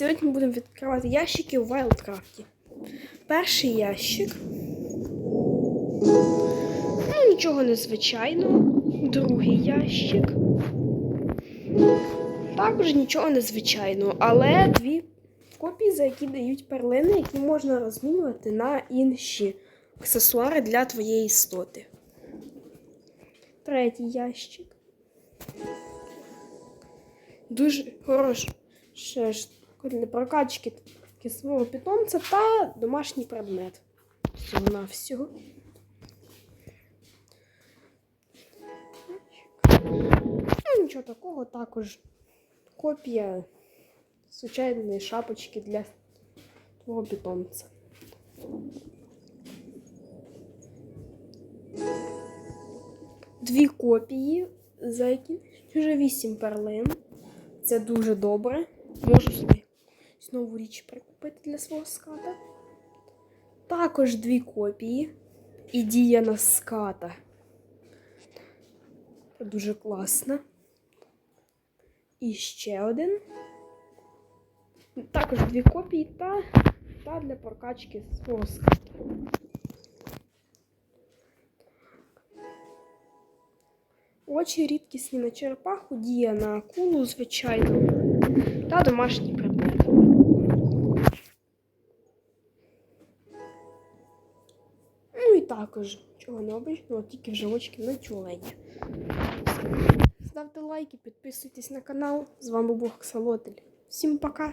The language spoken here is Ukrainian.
Сьогодні ми будемо відкривати ящики у Wildcraft. Перший ящик. Ну, нічого незвичайного. Другий ящик. Також нічого незвичайного, але дві копії, за які дають перлини, які можна розмінювати на інші аксесуари для твоєї істоти. Третій ящик. Дуже хороший ще ж для прокачки свого питомця та домашній предмет. Всього на всього. Ну, нічого такого, також копія звичайної шапочки для твого питомця. Дві копії, за які вже 8 перлин. Це дуже добре. Можу собі знову річ прикупити для свого ската. Також дві копії. І дія на ската. Дуже класно. І ще один. Також дві копії та, та для прокачки свого ската. Очі рідкісні на черепаху, дія на акулу, звичайно, та домашній предмет. Також чого необичного, тільки вже очки на тюлені. Ставте лайки, підписуйтесь на канал. З вами був Оксалотель. Всім пока!